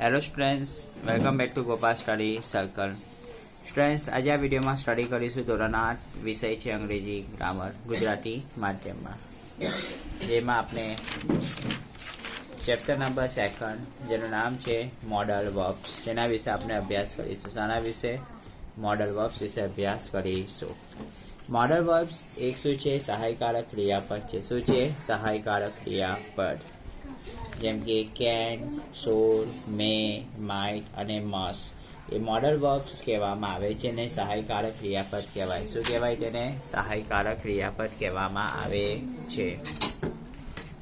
Hello students welcome back to Gopal study circle students આજે આ વિડીયોમાં સ્ટડી કરીશું ધોરણ આઠ, વિષય છે અંગ્રેજી ગ્રામર ગુજરાતી માધ્યમમાં. જેમાં આપણે ચેપ્ટર નંબર સેકન્ડ જેનું નામ છે મોડલ વર્બ્સ એના વિશે આપણે અભ્યાસ કરીશું. શાના વિશે મોડલ વર્બ્સ વિશે અભ્યાસ કરીશું. મોડલ વર્બ્સ એક શું છે? સહાયકારક ક્રિયાપદ છે. શું છે? સહાયકારક ક્રિયાપદ. જેમ કે કેન, સોર, મે, માઇટ અને મસ. એ મોડલ વર્બ્સ કહેવામાં આવે છે ને સહાયકારક ક્રિયાપદ કહેવાય. શું કહેવાય તેને? સહાયકારક ક્રિયાપદ કહેવામાં આવે છે.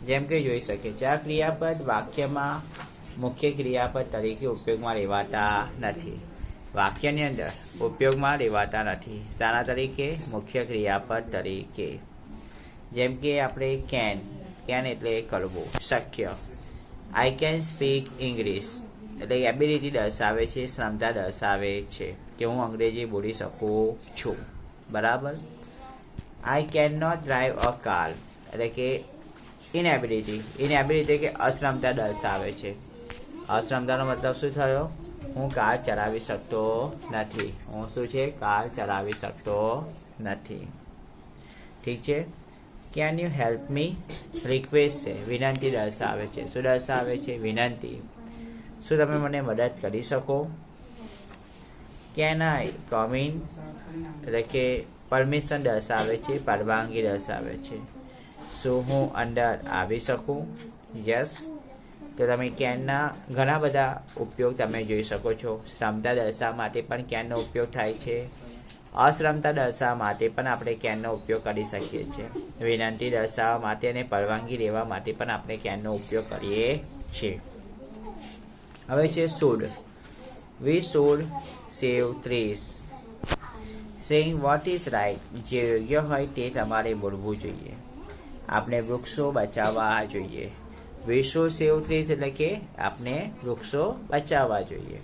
જેમ કે જોઈ શકીએ છીએ, આ ક્રિયાપદ વાક્યમાં મુખ્ય ક્રિયાપદ તરીકે ઉપયોગમાં લેવાતા નથી. વાક્યની અંદર ઉપયોગમાં લેવાતા નથી. સારા તરીકે મુખ્ય ક્રિયાપદ તરીકે. જેમ કે આપણે કેન. કેન એટલે કરવું શક્ય. આઈ કેન સ્પીક ઇંગ્લિશ એટલે એબિલિટી દર્શાવે છે, ક્ષમતા દર્શાવે છે કે હું અંગ્રેજી બોલી શકું છું. બરાબર? I can not drive a car એટલે કે ઇનએબિલિટી ઇનએબિલિટી કે અક્ષમતા દર્શાવે છે. અક્ષમતાનો મતલબ શું થયો? હું કાર ચલાવી શકતો નથી. હું શું છે? કાર ચલાવી શકતો નથી. ઠીક છે? Can you help me request છે. વિનંતી દર્શાવે છે. શું દર્શાવે છે? વિનંતી. શું તમે મને મદદ કરી શકો? કેન આઈ કમ ઇન એટલે કે પરમિશન દર્શાવે છે. પરવાનગી દર્શાવે છે. શું હું અંદર આવી શકું? યસ તો તમે કેનના ઘણા બધા ઉપયોગ તમે જોઈ શકો છો. ક્ષમતા દર્શાવવા માટે પણ કેનનો ઉપયોગ થાય છે. અશ્રમતા દર્શાવવા માટે પણ આપણે કેનનો ઉપયોગ કરી શકીએ છીએ. વિનંતી દર્શાવવા માટે અને પરવાનગી લેવા માટે પણ આપણે કેનનો ઉપયોગ કરીએ છીએ. હવે છે સોળ વી સોળ સેવ ત્રીસ. સેઇંગ વોટ ઇઝ રાઇટ જે યોગ્ય હોય તે તમારે બોલવું જોઈએ. આપણે વૃક્ષો બચાવવા જોઈએ. વી શુડ સેવ ત્રીસ એટલે કે આપણે વૃક્ષો બચાવવા જોઈએ.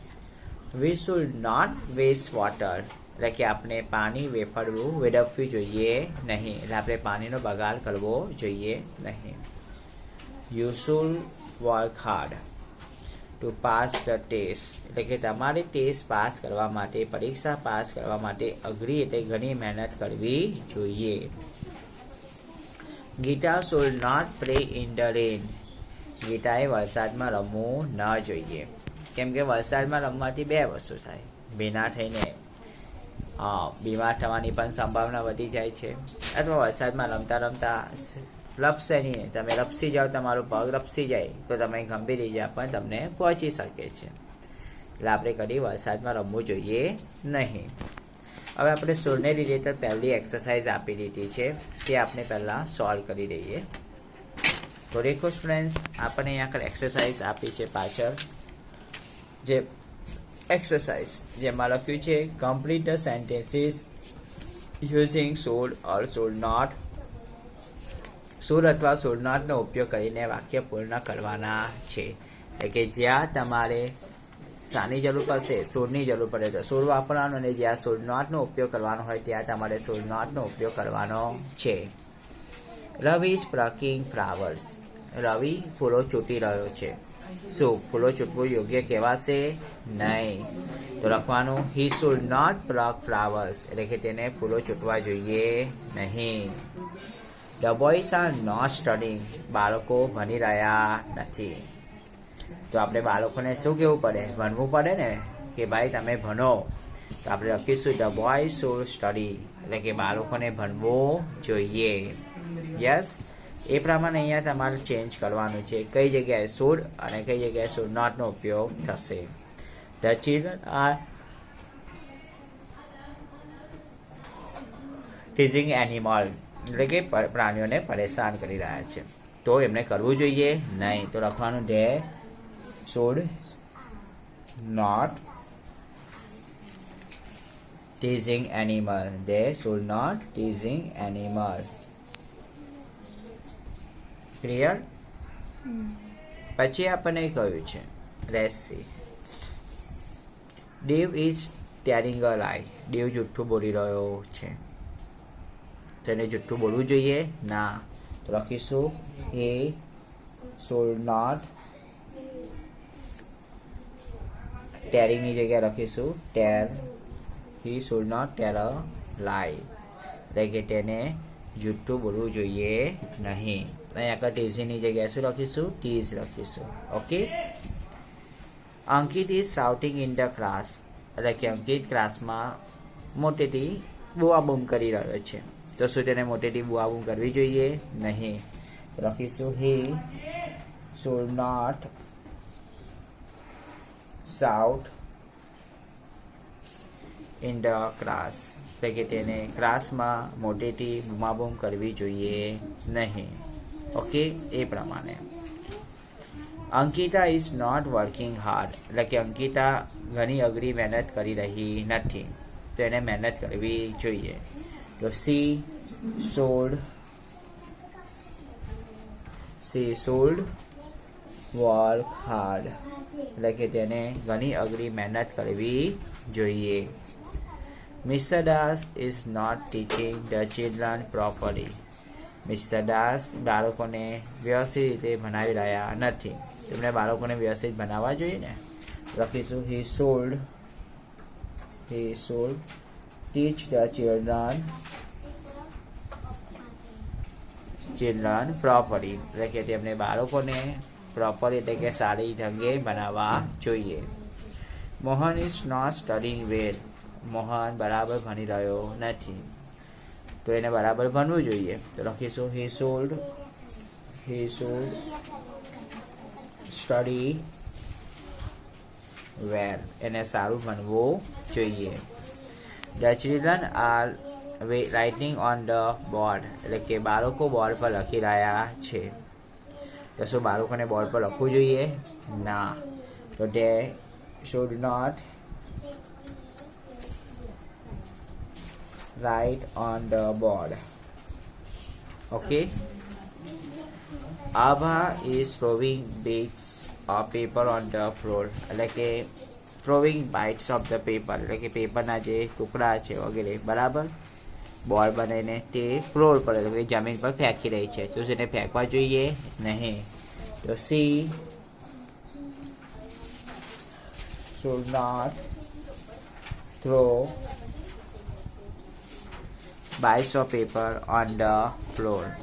We should not waste water એટલે કે આપણે પાણી વેફળવું વેડફવું જોઈએ નહીં. એટલે આપણે પાણીનો બગાડ કરવો જોઈએ નહીં. You should work hard to pass the test એટલે કે તમારે ટેસ્ટ પાસ કરવા માટે, પરીક્ષા પાસ કરવા માટે અઘરી એટલે ઘણી મહેનત કરવી જોઈએ. Geeta should not play in the rain ગીતાએ વરસાદમાં રમવું ન જોઈએ. કેમ કે વરસાદમાં રમવાથી બે વસ્તુ થાય. ભીના થઈને બીમાર થવાની પણ સંભાવના વધી જાય છે. અથવા વરસાદમાં રમતા રમતા લપસે નહીં. તમે લપસી જાઓ, તમારો પગ લપસી જાય. તો તમે ગંભીર ઈજા પણ તમને પહોંચી શકે છે. એટલે આપણે કદી વરસાદમાં રમવું જોઈએ નહીં. હવે આપણે સૂરને રિલેટેડ પહેલી એક્સરસાઇઝ આપી દીધી છે. તે આપણે પહેલાં સોલ્વ કરી દઈએ. તો રેખો સ્ટુડન્ટ્સ આપણને અહીંયા આગળ એક્સરસાઇઝ આપી છે પાછળ. જે એક્સરસાઇઝ જેમાં લખ્યું છે કમ્પ્લીટ ધ સેન્ટેન્સીસ યુઝિંગ સોડ ઓર સોડ નોટ સોડ અથવા સોડ નોટનો ઉપયોગ કરીને વાક્ય પૂર્ણ કરવાના છે. એટલે કે જ્યાં તમારે શાની જરૂર પડશે સોડની જરૂર પડે તો સોડ વાપરવાનો અને જ્યાં સોડ નોટનો ઉપયોગ કરવાનો હોય ત્યાં તમારે સોડ નોટનો ઉપયોગ કરવાનો છે. રવિ સ્પ્રકિંગ ફ્લાવર્સ. રવિ ફૂલો ચૂંટી રહ્યો છે. શું ફૂલો ચૂંટવું યોગ્ય કહેવાશે નહીં. તો લખવાનું he should not pluck flowers એટલે કે તેને ફૂલો ચૂંટવા જોઈએ નહીં. The boys are not studying બાળકો ભણી રહ્યા નથી. તો આપણે બાળકોને શું કહેવું પડે? ભણવું પડે ને? કે ભાઈ, તમે ભણો. તો આપણે લખીશું ધ બોય શુડ સ્ટડી એટલે કે બાળકોને ભણવું જોઈએ. યસ એ પ્રમાણે અહીંયા તમારે ચેન્જ કરવાનું છે. કઈ જગ્યાએ શુડ અને કઈ જગ્યાએ શુડ નોટનો ઉપયોગ થશે. The children are teasing animal એટલે કે પ્રાણીઓને પરેશાન કરી રહ્યા છે. તો એમને કરવું જોઈએ. નહીં, તો લખવાનું they should not teasing animal. they should not teasing animal. Clear પછી આપણને કહ્યું છે રેસી દેવ ઇઝ ટેરિંગ અ લાઈ દેવ જુઠ્ઠું બોલી રહ્યો છે. તેને જુઠ્ઠું બોલવું જોઈએ? ના. તો લખીશું. એ should નોટ ટેરિંગની જગ્યાએ લખીશું. Tell he should not tell lie એટલે કે તેને જૂઠું બોલવું જોઈએ નહીં. અહીં આગળ ટીઝીની જગ્યાએ શું લખીશું? ટીઝ લખીશું. Okay? Ankit is shouting in the class એટલે કે અંકિત ક્લાસમાં મોટેથી બુઆ બૂમ કરી રહ્યો છે. તો શું તેને મોટેથી બુઆ બૂમ કરવી જોઈએ? નહીં. લખીશું he should not shout in the class એટલે કે તેને ક્રાસમાં મોટેથી બૂમાબૂમ કરવી જોઈએ નહીં. ઓકે એ પ્રમાણે. Ankita is not working hard એટલે કે અંકિતા ઘણી અઘરી મહેનત કરી રહી નથી. તો એને મહેનત કરવી જોઈએ. તો she should she should work hard એટલે કે તેને ઘણી અઘરી મહેનત કરવી જોઈએ. Mister Das is not teaching the children properly mister Das બાળકોને વ્યવસ્થિત રીતે ભણાવી રહ્યા નથી. તેમણે બાળકોને વ્યવસ્થિત ભણાવવા જોઈએ ને. લખીશું he should he should teach the children children properly એટલે કે તેમને બાળકોને પ્રોપર એટલે કે સારી ઢંગે બનાવવા જોઈએ. Mohan is not studying well Mohan બરાબર ભણી રહ્યો નથી. તો એને બરાબર ભણવું જોઈએ. તો લખીશું he should he should study well એને સારું ભણવું જોઈએ. The children are writing on the board એટલે કે બાળકો બોર્ડ પર લખી રહ્યા છે. તો શું બાળકોને બોર્ડ પર લખવું જોઈએ? ના. તો they should not write on the board okay Abha is throwing bits of paper on the floor એટલે કે throwing bites of the paper એટલે કે પેપરના જે ટુકડા છે વગેરે બરાબર બોલ બનાવીને તે ફ્લોર પર એટલે કે જમીન પર ફેંકી રહી છે તો તેને ફેંકવા જોઈએ નહીં તો she should not throw bites of paper on the floor.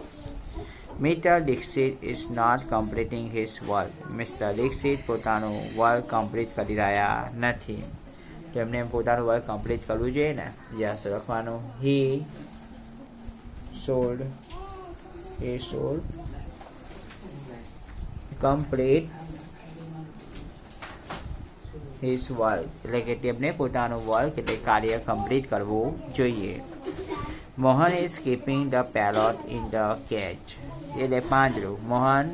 Mr. Dixit is not completing his work. Mr. Dixit પોતાનું વર્ક કમ્પ્લીટ કરી રહ્યા નથી તેમને પોતાનું વર્ક કમ્પ્લીટ કરવું જોઈએ ને યસ લખવાનું he should he should complete his work એટલે કે તેમને પોતાનું વર્ક એટલે કાર્ય કમ્પ્લીટ કરવું જોઈએ Mohan is keeping the parrot in the cage એટલે પાંજરું. મોહન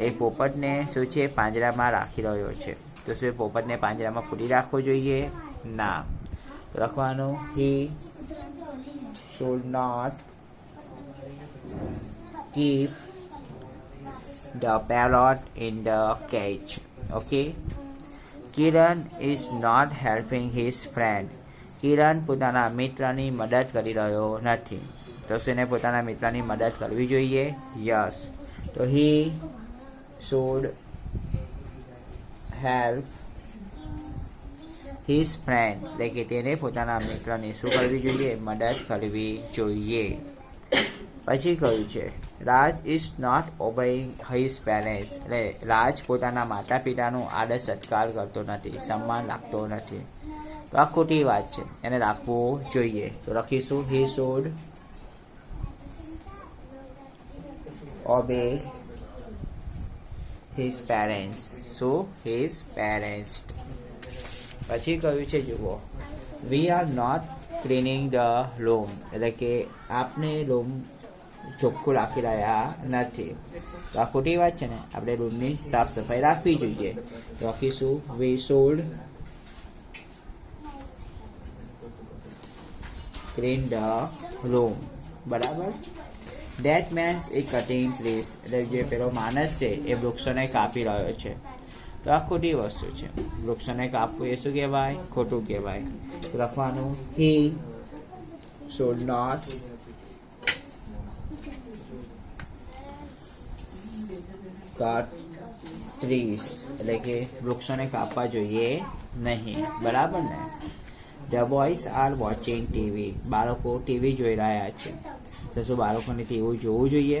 એ પોપટને શું છે પાંજરામાં રાખી રહ્યો છે. તો શું પોપટને પાંજરામાં પૂરી રાખવો જોઈએ? ના. લખવાનું he should not keep the parrot in the cage okay Kiran is not helping his friend Kiran પોતાના મિત્રની મદદ કરી રહ્યો નથી. તો તેને પોતાના મિત્રની મદદ કરવી જોઈએ? યસ. તો he should help his friend. એટલે કે તેને પોતાના મિત્રની શું કરવી જોઈએ? મદદ કરવી જોઈએ. પછી કહ્યું છે, Raj is not obeying his parents એટલે રાજ પોતાના માતા પિતાનું આદર સત્કાર કરતો નથી, સન્માન રાખતો નથી. તો આ ખોટી વાત છે. એને રાખવું જોઈએ. તો લખીશું, he should obey his parents શું હિઝ પેરેન્ટ્સ પછી કહ્યું છે, જુઓ we are not cleaning the room એટલે કે, આપને રૂમ ચોખ્ખું રાખી રહ્યા નથી. તો આ ખોટી વાત છે ને? આપણે રૂમની સાફ સફાઈ રાખવી જોઈએ. રાખીશું we should clean the room બરાબર? That man's a cutting trees એટલે જે પેલો માણસ છે, એ વૃક્ષોને કાપી રહ્યો છે. તો આ ખોટી વસ્તુ છે. વૃક્ષોને કાપવું એ શું કહેવાય? ખોટું કહેવાય. લખવાનું he should not cut trees એટલે કે વૃક્ષોને કાપવા જોઈએ નહીં. બરાબર ને? The boys are watching TV બાળકો ટીવી જોઈ રહ્યા છે. તો શું બાળકોને ટીવી જોવું જોઈએ?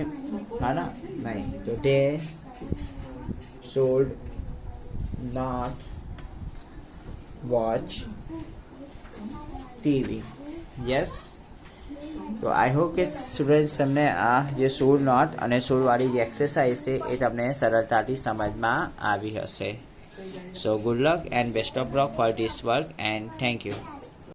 હા ના, નહીં. તો they should not watch TV yes તો આઈ હોપ કે સ્ટુડન્ટ્સ તમને આ જે સોળ નોટ અને સોળવાળી જે એક્સરસાઇઝ છે, એ તમને સરળતાથી સમજમાં આવી હશે. So good luck and best of luck for this work and thank you